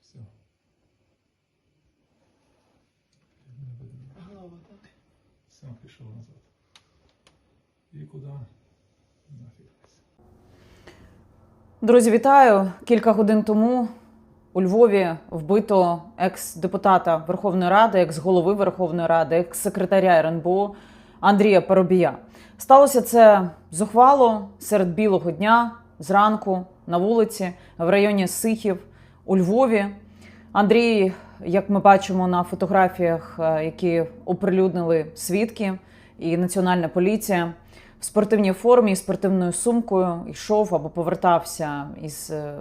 Все. Голова, так. Все, пішов назад. І куди? Нафіг. Друзі, вітаю! Кілька годин тому у Львові вбито екс-депутата Верховної Ради, екс-голови Верховної Ради, екс-секретаря РНБО Андрія Парубія. Сталося це зухвало серед білого дня, зранку на вулиці в районі Сихів у Львові. Андрій, як ми бачимо на фотографіях, е, які оприлюднили свідки і Національна поліція, в спортивній формі, спортивною сумкою йшов або повертався із е,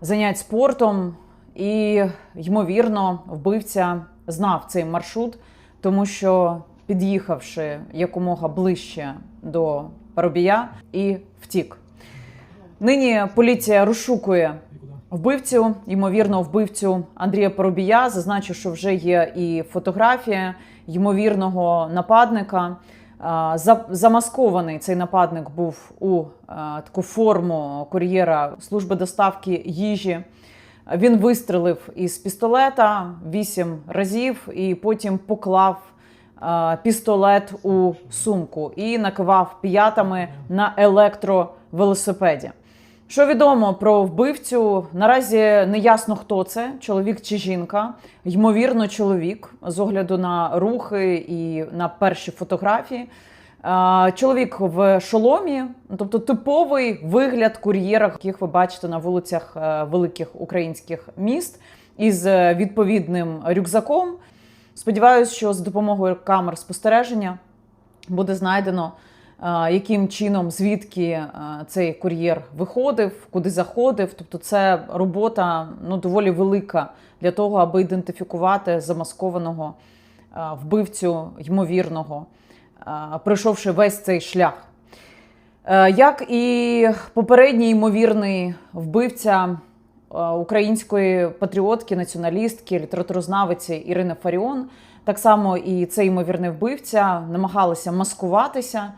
занять спортом, і, ймовірно, вбивця знав цей маршрут, тому що під'їхавши якомога ближче до Парубія і втік. Нині поліція розшукує вбивцю, ймовірно, вбивцю Андрія Поробія. Зазначу, що вже є і фотографія ймовірного нападника. Замаскований цей нападник був у таку форму кур'єра служби доставки їжі. Він вистрелив із пістолета вісім разів і потім поклав пістолет у сумку і накивав п'ятами на електровелосипеді. Що відомо про вбивцю? Наразі не ясно, хто це чоловік чи жінка. Ймовірно, чоловік з огляду на рухи і на перші фотографії. Чоловік в шоломі, тобто типовий вигляд кур'єра, яких ви бачите на вулицях е, великих українських міст, із відповідним рюкзаком. Сподіваюсь, що з допомогою камер спостереження буде знайдено, яким чином, звідки цей кур'єр виходив, куди заходив. Тобто, це робота ну, доволі велика для того, аби ідентифікувати замаскованого вбивцю ймовірного, пройшовши весь цей шлях. Е, Як і попередній ймовірний вбивця е, української патріотки, націоналістки, літературознавиці Ірини Фаріон, так само і цей ймовірний вбивця намагалися маскуватися.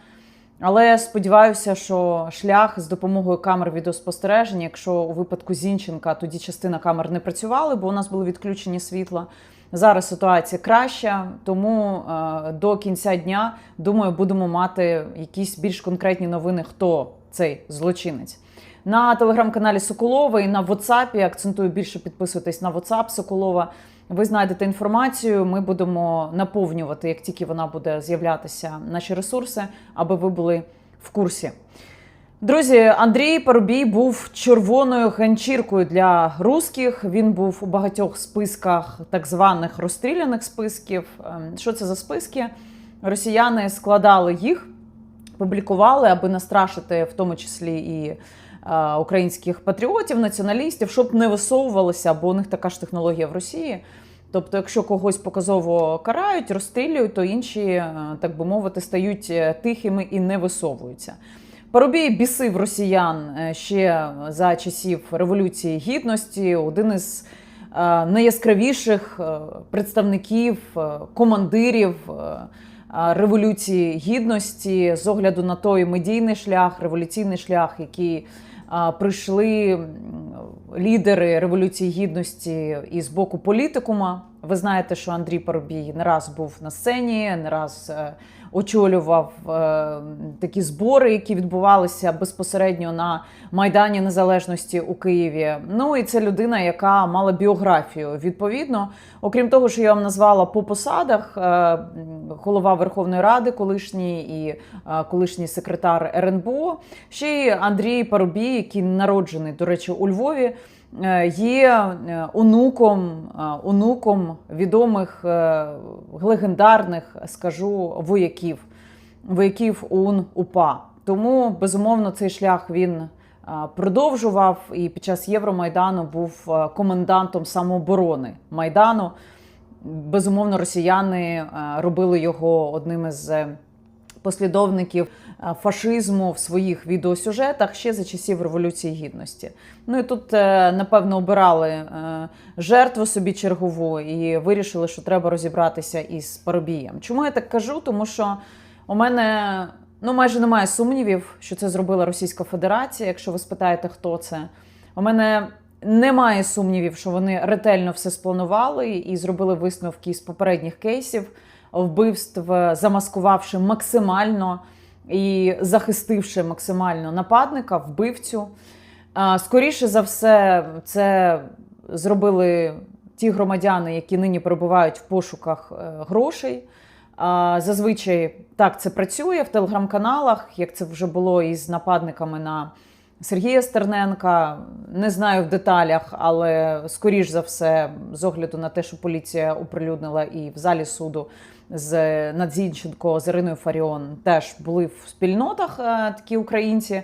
Але сподіваюся, що шлях з допомогою камер відеоспостереження, якщо у випадку Зінченка тоді частина камер не працювали, бо у нас були відключені світла. Зараз ситуація краща, тому е, до кінця дня думаю, будемо мати якісь більш конкретні новини, хто цей злочинець. На телеграм-каналі Соколова і на WhatsApp, акцентую більше підписуйтесь на WhatsApp Соколова. Ви знайдете інформацію. Ми будемо наповнювати, як тільки вона буде з'являтися, наші ресурси, аби ви були в курсі. Друзі, Андрій Парубій був червоною ганчіркою для русських. Він був у багатьох списках так званих розстріляних списків. Ем, Що це за списки? Росіяни складали їх, публікували, аби настрашити в тому числі і е, українських патріотів, націоналістів, щоб не висовувалися, бо у них така ж технологія в Росії. Тобто, якщо когось показово карають, розстрілюють, то інші, е, так би мовити, стають е, тихими і не висовуються. Парубій бісив росіян е, ще за часів Революції Гідності. Один із найяскравіших представників, командирів Революції Гідності з огляду на той медійний шлях, революційний шлях, який прийшли лідери Революції Гідності із боку політикума. Ви знаєте, що Андрій Парубій не раз був на сцені, не раз е, очолював е, такі збори, які відбувалися безпосередньо на Майдані Незалежності у Києві. Ну і це людина, яка мала біографію. Відповідно, окрім того, що я вам назвала по посадах, е, голова Верховної Ради, колишній і колишній секретар РНБО, ще й Андрій Парубій, який народжений, до речі, у Львові. Е, Є е, онуком, е, онуком відомих легендарних, скажу, вояків, вояків УН УПА. Тому безумовно цей шлях він продовжував і під час Євромайдану був комендантом самооборони майдану. Безумовно, росіяни робили його одним із послідовників е, фашизму в своїх відеосюжетах ще за часів Революції Гідності. Ну і тут, е, напевно, обирали е, жертву собі чергову і вирішили, що треба розібратися із Парубієм. Чому я так кажу? Тому що у мене ну майже немає сумнівів, що це зробила Російська Федерація. Якщо ви спитаєте, хто це, у мене Немає сумнівів, що вони ретельно все спланували і зробили висновки з попередніх кейсів вбивств, замаскувавши максимально і захистивши максимально нападника, вбивцю. Скоріше за все, це зробили ті громадяни, які нині перебувають в пошуках е, грошей. Зазвичай так це працює в телеграм-каналах, як це вже було із нападниками на Сергія Стерненка. Не знаю в деталях, але скоріш за все, з огляду на те, що поліція оприлюднила і в залі суду з Надзінченко, з Іриною Фаріон теж були в спільнотах е, такі українці.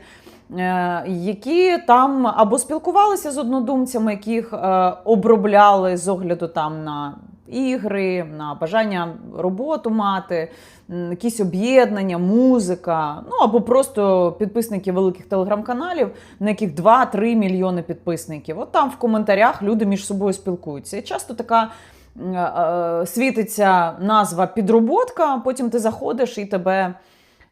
е, Які там або спілкувалися з однодумцями, яких е, обробляли з огляду там на ігри, на бажання роботу мати, якісь об'єднання, музика, ну або просто підписники великих телеграм-каналів, на яких 2-3 мільйони підписників. От там в коментарях люди між собою спілкуються. І часто така е, світиться назва підроботка, потім ти заходиш і тебе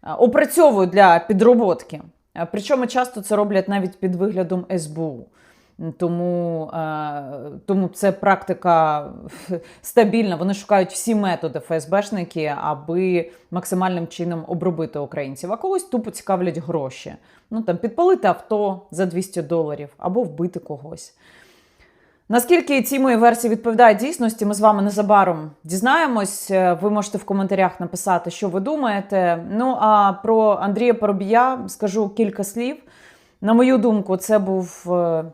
е, опрацьовують для підроботки. Е, Причому часто це роблять навіть під виглядом СБУ. Тому, е, тому це практика стабільна. Вони шукають всі методи ФСБшники, аби максимальним чином обробити українців. А когось тупо цікавлять гроші. Ну там підпалити авто за 200 доларів або вбити когось. Наскільки ці мої версії відповідають дійсності, ми з вами незабаром дізнаємось. Е, Ви можете в коментарях написати, що ви думаєте. Ну а про Андрія Поробія скажу кілька слів. На мою думку, це був е,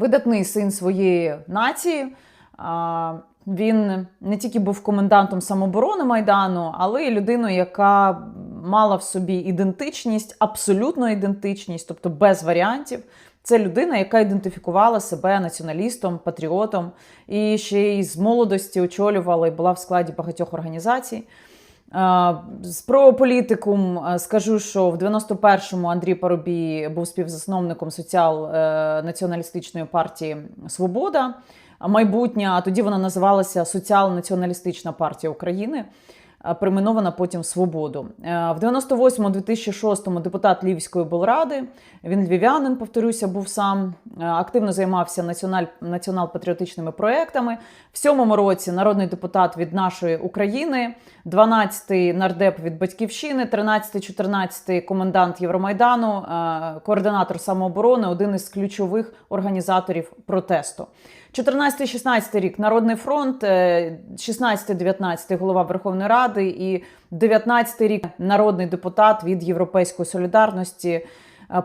видатний син своєї нації. Він не тільки був комендантом самооборони Майдану, але й людиною, яка мала в собі ідентичність, абсолютну ідентичність, тобто без варіантів. Це людина, яка ідентифікувала себе націоналістом, патріотом і ще й з молодості очолювала і була в складі багатьох організацій. Е, Про політикум е, скажу, що в 91-му Андрій Парубій був співзасновником соціал-націоналістичної партії Свобода майбутня. а тоді вона називалася Соціал-націоналістична партія України. Е, Перейменована потім свободу. Е, В 98-2006 депутат Львівської облради. Він львів'янин, повторюся, був сам е, активно займався національ... націонал-патріотичними проектами. В сьомому році народний депутат від нашої України, 12-й нардеп від батьківщини, 13-14 комендант Євромайдану, координатор самооборони, один із ключових організаторів протесту. 14-16 рік Народний фронт, е, 16-19 голова Верховної Ради і 19 рік народний депутат від Європейської солідарності, е,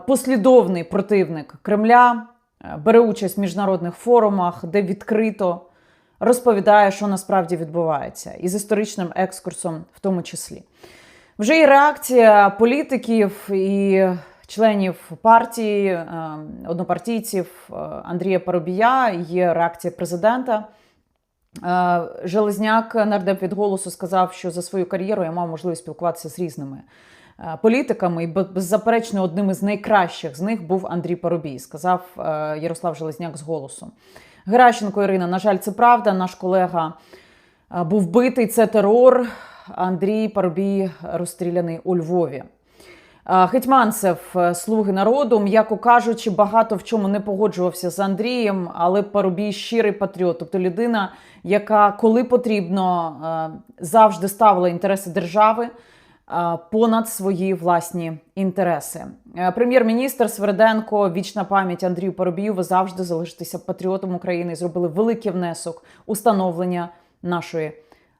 послідовний противник Кремля, е, бере участь в міжнародних форумах, де відкрито розповідає, що насправді відбувається, і з історичним екскурсом в тому числі. Вже і реакція політиків і членів партії, е, однопартійців е, Андрія Парубія, є реакція президента. Е, Железняк, нардеп від голосу, сказав, що за свою кар'єру я мав можливість спілкуватися з різними політиками, і беззаперечно одним із найкращих з них був Андрій Парубій, сказав Ярослав Железняк з голосу. Геращенко Ірина, на жаль, це правда. Наш колега був вбитий. Це терор. Андрій Парубій розстріляний у Львові. Е, Гетьманцев, е, слуги народу, м'яко кажучи, багато в чому не погоджувався з Андрієм, але Парубій щирий патріот, тобто людина, яка коли потрібно е, завжди ставила інтереси держави понад свої власні інтереси. Прем'єр-міністр Сверденко, вічна пам'ять Андрію Парубію, ви завжди залишитеся патріотом України і зробили великий внесок у становлення нашої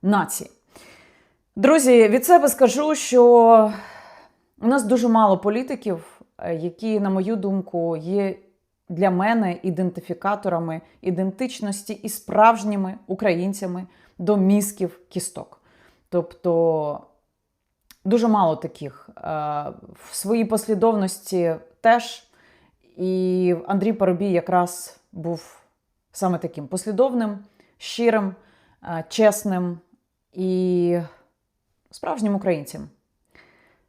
нації. Друзі, від себе скажу, що у нас дуже мало політиків, е, які, на мою думку, є для мене ідентифікаторами ідентичності і справжніми українцями до мізків кісток. Тобто дуже мало таких. Е, В своїй послідовності теж. І Андрій Парубій якраз був саме таким послідовним, щирим, е, чесним і справжнім українцем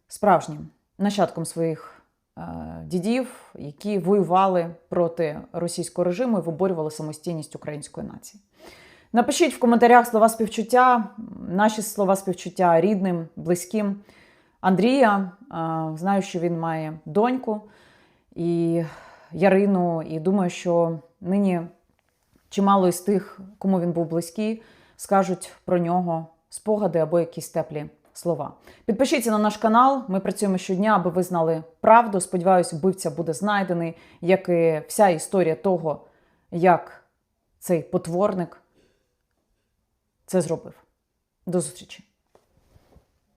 справжнім нащадком своїх е, дідів, які воювали проти російського режиму і виборювали самостійність української нації. Напишіть в коментарях слова співчуття, наші слова співчуття рідним, близьким Андрія. Е, знаю, що він має доньку і Ярину, і думаю, що нині чимало із тих, кому він був близький, скажуть про нього спогади або якісь теплі слова. Підпишіться на наш канал. Ми працюємо щодня, аби ви знали правду. Сподіваюсь, вбивця буде знайдений, як і вся історія того, як цей потворник це зробив. До зустрічі!